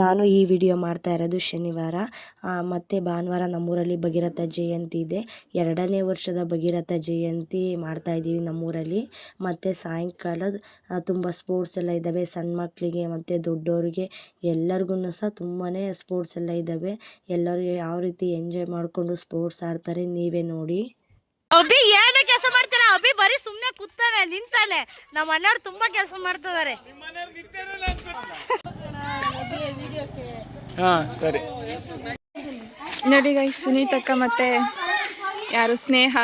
ನಾನು ಈ ವಿಡಿಯೋ ಮಾಡ್ತಾ ಇರೋದು ಶನಿವಾರ. ಮತ್ತು ಭಾನುವಾರ ನಮ್ಮೂರಲ್ಲಿ ಭಗೀರಥ ಜಯಂತಿ ಇದೆ. ಎರಡನೇ ವರ್ಷದ ಭಗೀರಥ ಜಯಂತಿ ಮಾಡ್ತಾ ಇದ್ದೀವಿ ನಮ್ಮೂರಲ್ಲಿ. ಮತ್ತು ಸಾಯಂಕಾಲ ತುಂಬ ಸ್ಪೋರ್ಟ್ಸ್ ಎಲ್ಲ ಇದ್ದಾವೆ. ಸಣ್ಣ ಮಕ್ಕಳಿಗೆ ಮತ್ತು ದೊಡ್ಡವರಿಗೆ ಎಲ್ಲರಿಗೂ ಸಹ ತುಂಬಾ ಸ್ಪೋರ್ಟ್ಸ್ ಎಲ್ಲ ಇದ್ದಾವೆ. ಎಲ್ಲರೂ ಯಾವ ರೀತಿ ಎಂಜಾಯ್ ಮಾಡಿಕೊಂಡು ಸ್ಪೋರ್ಟ್ಸ್ ಆಡ್ತಾರೆ ನೀವೇ ನೋಡಿ. ಅಭಿ ಏನೇ ಕೆಲಸ ಮಾಡ್ತಿಲ್ಲ ಅಭಿ ಬರೀ ಸುಮ್ಮನೆ ಕೂತಾನೆ ನಿಂತಾನೆ. ನಮ್ಮ ಅಣ್ಣವ್ರು ತುಂಬಾ ಕೆಲಸ ಮಾಡ್ತಿದ್ದಾರೆ ಹಾ ಸರಿ. ನೋಡಿ ಗೈ ಸುನೀತಕ್ಕ ಮತ್ತೆ ಯಾರು? ಸ್ನೇಹ.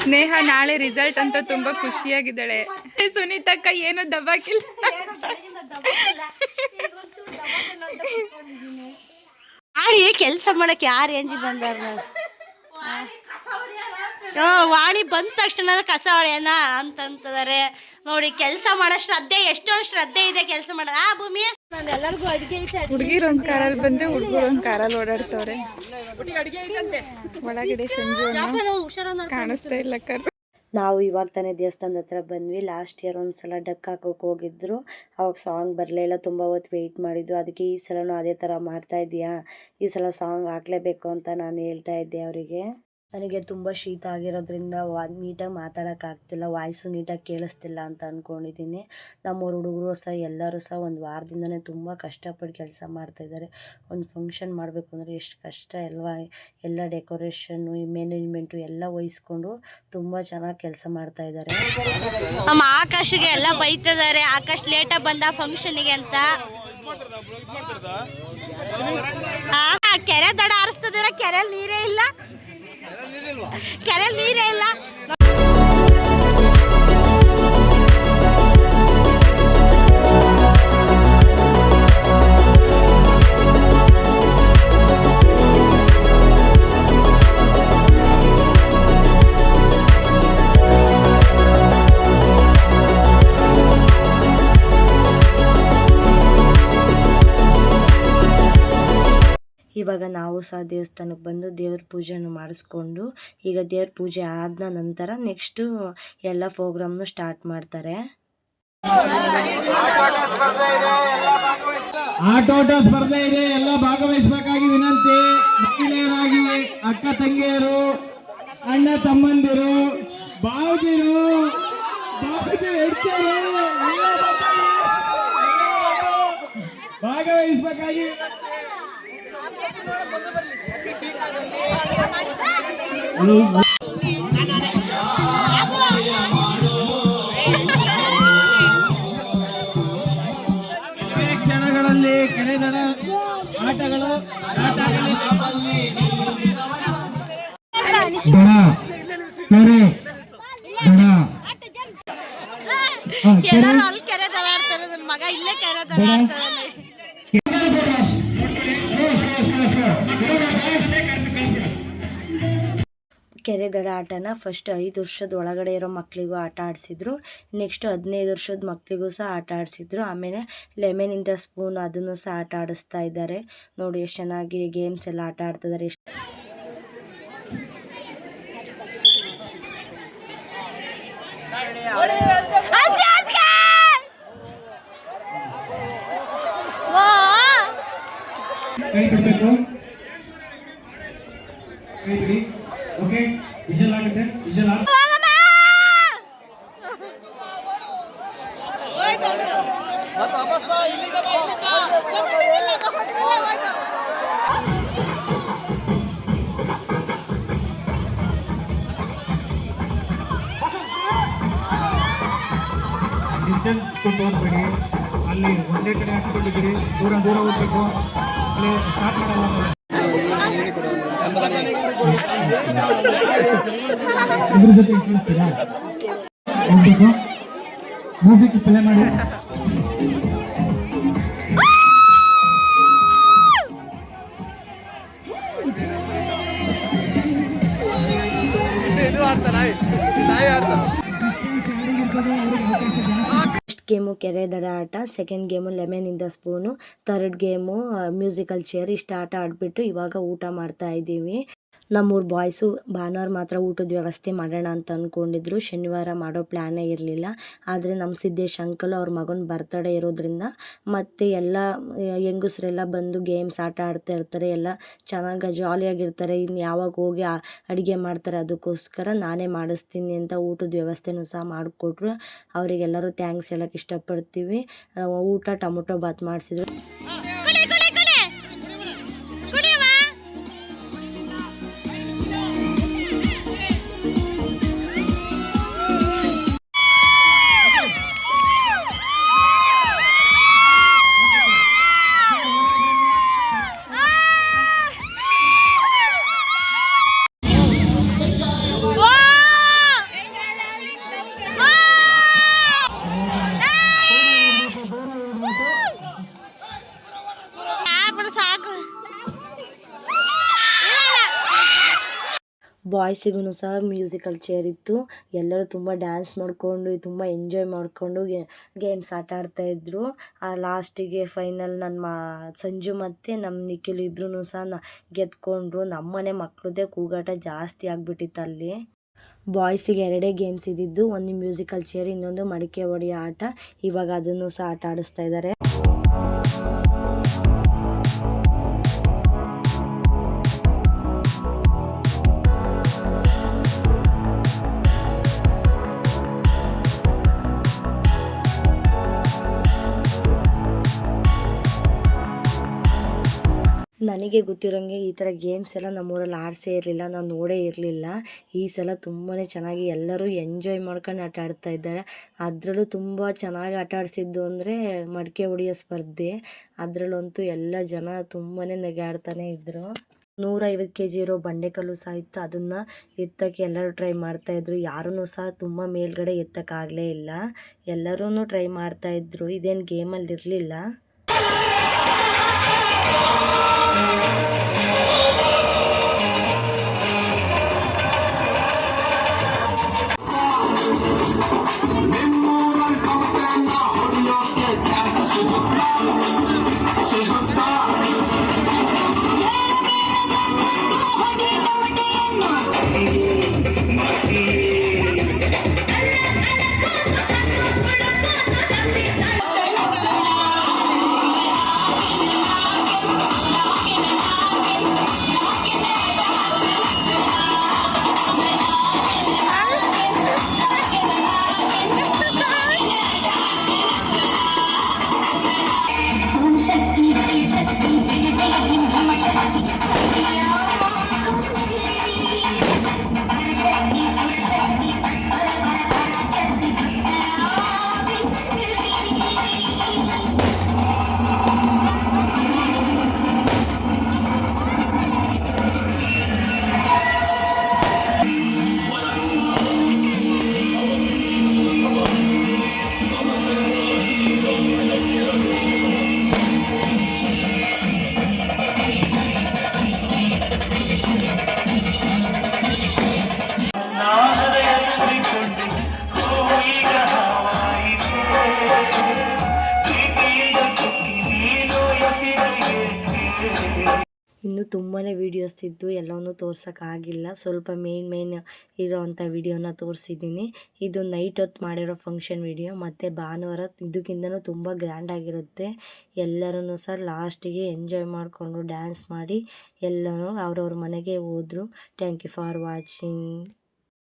ಸ್ನೇಹ ನಾಳೆ ರಿಸಲ್ಟ್ ಅಂತ ತುಂಬಾ ಖುಷಿಯಾಗಿದ್ದಾಳೆ. ಸುನೀತಕ್ಕ ಏನು ದಬ್ಬಾಕಿಲ್ಲ ಆಡಿ ಕೆಲಸ ಮಾಡಕ್ಕೆ ಯಾರು ರೇಂಜ್ ಬಂದಾರ ವಾಣಿ ಬಂದ ತಕ್ಷಣ ಕಸ ಹೊಡೆಯೋಣ ಅಂತಂತದಾರೆ. ನೋಡಿ ಕೆಲಸ ಮಾಡೋ ಶ್ರದ್ಧೆ ಎಷ್ಟೊಂದು ಶ್ರದ್ಧೆ ಇದೆ ಕೆಲಸ ಮಾಡೋದು. ಆ ಭೂಮಿ. ನಾನು ಎಲ್ಲರಿಗೂ ಅಡುಗೆ ಹುಡುಗಿರು ಒಂದ್ ಕಾರಲ್ಲಿ ಬಂದ್ರೆ ಹುಡುಗರು ಒಂದ್ ಕಾರಲ್ಲಿ ಓಡಾಡ್ತವ್ರೆ. ಒಳಗಡೆ ಸಂಜು ಕಾಣಿಸ್ತಾ ಇಲ್ಲ ಕರ್ ನಾವು ಇವಾಗ ತಾನೇ ದೇವಸ್ಥಾನದ ಹತ್ರ ಬಂದ್ವಿ. ಲಾಸ್ಟ್ ಇಯರ್ ಒಂದ್ಸಲ ಡಕ್ ಹಾಕೋಕೆ ಹೋಗಿದ್ರು. ಅವಾಗ ಸಾಂಗ್ ಬರಲಿಲ್ಲ ತುಂಬ ಹೊತ್ತು ವೆಯ್ಟ್ ಮಾಡಿದ್ದು. ಅದಕ್ಕೆ ಈ ಸಲನೂ ಅದೇ ಥರ ಮಾಡ್ತಾ ಇದೀಯಾ? ಈ ಸಲ ಸಾಂಗ್ ಹಾಕ್ಲೇಬೇಕು ಅಂತ ನಾನು ಹೇಳ್ತಾ ಇದ್ದೆ ಅವರಿಗೆ. ನನಗೆ ತುಂಬ ಶೀತ ಆಗಿರೋದ್ರಿಂದ ವಾ ನೀಟಾಗಿ ಮಾತಾಡೋಕ್ಕಾಗ್ತಿಲ್ಲ ವಾಯ್ಸು ನೀಟಾಗಿ ಕೇಳಿಸ್ತಿಲ್ಲ ಅಂತ ಅಂದ್ಕೊಂಡಿದ್ದೀನಿ ನಮ್ಮೂರು ಹುಡುಗರು ಸಹ ಎಲ್ಲರೂ ಸಹ ಒಂದು ವಾರದಿಂದನೇ ತುಂಬ ಕಷ್ಟಪಟ್ಟು ಕೆಲಸ ಮಾಡ್ತಾಯಿದ್ದಾರೆ ಒಂದು ಫಂಕ್ಷನ್ ಮಾಡಬೇಕು ಅಂದರೆ ಎಷ್ಟು ಕಷ್ಟ ಅಲ್ವಾ? ಎಲ್ಲ ಡೆಕೋರೇಷನ್ನು ಈ ಮ್ಯಾನೇಜ್ಮೆಂಟು ಎಲ್ಲ ವಹಿಸ್ಕೊಂಡು ತುಂಬ ಚೆನ್ನಾಗಿ ಕೆಲಸ ಮಾಡ್ತಾಯಿದ್ದಾರೆ ನಮ್ಮ ಆಕಾಶಿಗೆ ಎಲ್ಲ ಬೈತಿದ್ದಾರೆ. ಆಕಾಶ್ ಲೇಟಾಗಿ ಬಂದ ಫಂಕ್ಷನಿಗೆ ಅಂತ. ಆ, ಕೆರೆ ದಡ ಆರಿಸ್ತದಿರ ಕೆರೆಯಲ್ಲಿ ನೀರೇ ಇಲ್ಲ? ಕೆರೆಯಲ್ಲಿ ನೀರೇ ಇಲ್ಲ ಸಹ ದೇವಸ್ಥಾನಕ್ಕೆ ಬಂದು ದೇವ್ರ ಪೂಜೆಯನ್ನು ಮಾಡಿಸ್ಕೊಂಡು ಈಗ ದೇವ್ರ ಪೂಜೆ ಆದ ನಂತರ ನೆಕ್ಸ್ಟು ಎಲ್ಲ ಪ್ರೋಗ್ರಾಮ್ನು ಸ್ಟಾರ್ಟ್ ಮಾಡ್ತಾರೆ. ಆಟೋಟ ಸ್ಪರ್ಧೆ ಇದೆ. ಎಲ್ಲ ಭಾಗವಹಿಸಬೇಕಾಗಿ ವಿನಂತಿ. ಮಹಿಳೆಯರಾಗಿ, ಅಕ್ಕ ತಂಗಿಯರು, ಅಣ್ಣ ತಮ್ಮಂದಿರು ಬಾವುದಿರು ಭಾಗವಹಿಸಬೇಕಾಗಿ ಕ್ಷಣಗಳಲ್ಲಿ ಕೆರೆ ದಡ ಆಟಗಳು. ಕೆರೆ ಮಗ ಇಲ್ಲೇ ಕೆರೆ ದಡ ಕೆರೆ ದಡ ಆಟನ ಫಸ್ಟ್ ಐದು ವರ್ಷದ ಒಳಗಡೆ ಇರೋ ಮಕ್ಕಳಿಗೂ ಆಟ ಆಡಿಸಿದ್ರು. ನೆಕ್ಸ್ಟ್ ಹದಿನೈದು ವರ್ಷದ ಮಕ್ಕಳಿಗೂ ಸಹ ಆಟ ಆಡಿಸಿದ್ರು. ಆಮೇಲೆ ಲೆಮನಿಂದ ಸ್ಪೂನ್ ಅದನ್ನು ಸಹ ಆಟ ಆಡಿಸ್ತಾ ಇದ್ದಾರೆ. ನೋಡಿ ಎಷ್ಟು ಚೆನ್ನಾಗಿ ಗೇಮ್ಸ್ ಎಲ್ಲ ಆಟ ಆಡ್ತಿದ್ದಾರೆ. ಎಷ್ಟು ಕೈ ಬಿಡಬೇಕು? ಕೈ ಬಿಡಿ. ಓಕೆ ಆಗ ಡಿಸ್ಟೆನ್ಸ್ ಕೊಟ್ಟು ಹೋಗ್ಬೇಡಿ. ಅಲ್ಲಿ ಒಂದೇ ಕಡೆ ಹಾಕಿಕೊಂಡಿದ್ದೀರಿ. ದೂರ ದೂರ ಹೋಗ್ಬೇಕು. ಅಲ್ಲಿ ಸ್ಟಾರ್ಟ್ ಮಾಡಲ್ಲ. ಇದ್ರ ಜೊತೆ ಕೇಳಿಸ್ತೀರಾ ಮ್ಯೂಸಿಕ್ ಪ್ಲೇ ಮಾಡಿ. ಫಸ್ಟ್ ಗೇಮು ಕೆರೆ ದಡ ಆಟ ಸೆಕೆಂಡ್ ಗೇಮು ಇಂದ spoon third game musical chair ಇಷ್ಟು ಆಟ ಆಡಿಬಿಟ್ಟು ಇವಾಗ ಊಟ ಮಾಡ್ತಾ ಇದ್ದೀವಿ. ನಮ್ಮೂರು ಬಾಯ್ಸು ಭಾನುವಾರ ಮಾತ್ರ ಊಟದ ವ್ಯವಸ್ಥೆ ಮಾಡೋಣ ಅಂತ ಅಂದ್ಕೊಂಡಿದ್ರು ಶನಿವಾರ ಮಾಡೋ ಪ್ಲ್ಯಾನೇ ಇರಲಿಲ್ಲ. ಆದರೆ ನಮ್ಮ ಸಿದ್ದೇಶ್ ಅಂಕಲ್ ಅವ್ರ ಮಗನ ಬರ್ತಡೇ ಇರೋದ್ರಿಂದ ಮತ್ತು ಎಲ್ಲ ಹೆಂಗಸ್ರೆಲ್ಲ ಬಂದು ಗೇಮ್ಸ್ ಆಟ ಆಡ್ತಾ ಇರ್ತಾರೆ. ಎಲ್ಲ ಚೆನ್ನಾಗಿ ಜಾಲಿಯಾಗಿರ್ತಾರೆ ಇನ್ನು ಯಾವಾಗ ಹೋಗಿ ಅಡುಗೆ ಮಾಡ್ತಾರೆ ಅದಕ್ಕೋಸ್ಕರ ನಾನೇ ಮಾಡಿಸ್ತೀನಿ ಅಂತ ಊಟದ ವ್ಯವಸ್ಥೆನೂ ಸಹ ಮಾಡಿಕೊಟ್ರು. ಅವರಿಗೆಲ್ಲರೂ ಥ್ಯಾಂಕ್ಸ್ ಹೇಳೋಕ್ಕೆ ಇಷ್ಟಪಡ್ತೀವಿ. ಊಟ ಟೊಮೊಟೊ ಬಾತ್ ಮಾಡಿಸಿದ್ರು. ಬಿಡು ಸಾಕು. ಬಾಯ್ಸಿಗೂ ಸಹ ಮ್ಯೂಸಿಕಲ್ ಚೇರ್ ಇತ್ತು. ಎಲ್ಲರೂ ತುಂಬ ಡ್ಯಾನ್ಸ್ ಮಾಡಿಕೊಂಡು, ತುಂಬ ಎಂಜಾಯ್ ಮಾಡಿಕೊಂಡು ಗೇಮ್ಸ್ ಆಟ ಆಡ್ತಾಯಿದ್ರು ಲಾಸ್ಟಿಗೆ ಫೈನಲ್ ನನ್ನ ಸಂಜು ಮತ್ತು ನಮ್ಮ ನಿಖಿಲ್ ಇಬ್ಬರೂ ಸಹ ನ, ಗೆದ್ಕೊಂಡ್ರು. ನಮ್ಮನೆ ಮಕ್ಕಳದೇ ಕೂಗಾಟ ಜಾಸ್ತಿ ಆಗಿಬಿಟ್ಟಿತ್ತು ಅಲ್ಲಿ. ಬಾಯ್ಸಿಗೆ ಎರಡೇ ಗೇಮ್ಸ್ ಇದ್ದಿದ್ದು, ಒಂದು ಮ್ಯೂಸಿಕಲ್ ಚೇರ್ ಇನ್ನೊಂದು ಮಡಿಕೆ ಒಡೆಯ ಆಟ. ಇವಾಗ ಅದನ್ನು ಸಹ ಆಟ ಆಡಿಸ್ತಾ ಇದ್ದಾರೆ. ನನಗೆ ಗೊತ್ತಿರೋಂಗೆ ಈ ಥರ ಗೇಮ್ಸ್ ಎಲ್ಲ ನಮ್ಮೂರಲ್ಲಿ ಆಡಿಸೇ ಇರಲಿಲ್ಲ, ನಾನು ನೋಡೇ ಇರಲಿಲ್ಲ. ಈ ಸಲ ತುಂಬಾ ಚೆನ್ನಾಗಿ ಎಲ್ಲರೂ ಎಂಜಾಯ್ ಮಾಡ್ಕೊಂಡು ಆಟ ಆಡ್ತಾ ಇದ್ದಾರೆ. ಅದರಲ್ಲೂ ತುಂಬ ಚೆನ್ನಾಗಿ ಆಟ ಆಡಿಸಿದ್ದು ಅಂದರೆ ಮಡಿಕೆ ಹೊಡಿಯೋ ಸ್ಪರ್ಧೆ. ಅದರಲ್ಲಂತೂ ಎಲ್ಲ ಜನ ತುಂಬಾ ನೆಗಾಡ್ತಾನೆ ಇದ್ದರು ನೂರೈವತ್ತು ಕೆ ಜಿ ಇರೋ ಬಂಡೆಕಲ್ಲು ಸಹ ಇತ್ತು ಅದನ್ನು ಎತ್ತಕ್ಕೆ ಎಲ್ಲರೂ ಟ್ರೈ ಮಾಡ್ತಾಯಿದ್ರು ಯಾರೂ ಸಹ ತುಂಬ ಮೇಲ್ಗಡೆ ಎತ್ತಕ್ಕಾಗಲೇ ಇಲ್ಲ. ಎಲ್ಲರೂ ಟ್ರೈ ಮಾಡ್ತಾಯಿದ್ರು ಇದೇನು ಗೇಮಲ್ಲಿ ಇರಲಿಲ್ಲ Oh! ತುಂಬಾ ವೀಡಿಯೋಸ್ ಇದ್ದು ಎಲ್ಲವನ್ನೂ ತೋರ್ಸೋಕ್ಕಾಗಿಲ್ಲ. ಸ್ವಲ್ಪ ಮೇನ್ ಮೇನ್ ಇರೋವಂಥ ವೀಡಿಯೋನ ತೋರಿಸಿದ್ದೀನಿ. ಇದು ನೈಟ್ ಹೊತ್ತು ಮಾಡಿರೋ ಫಂಕ್ಷನ್ ವೀಡಿಯೋ ಮತ್ತು ಭಾನುವಾರ ಇದಕ್ಕಿಂತನೂ ತುಂಬ ಗ್ರ್ಯಾಂಡಾಗಿರುತ್ತೆ ಎಲ್ಲರೂ ಸರ್ ಲಾಸ್ಟಿಗೆ ಎಂಜಾಯ್ ಮಾಡಿಕೊಂಡು ಡ್ಯಾನ್ಸ್ ಮಾಡಿ ಎಲ್ಲರೂ ಅವ್ರವ್ರ ಮನೆಗೆ ಹೋದರು. Thank you for watching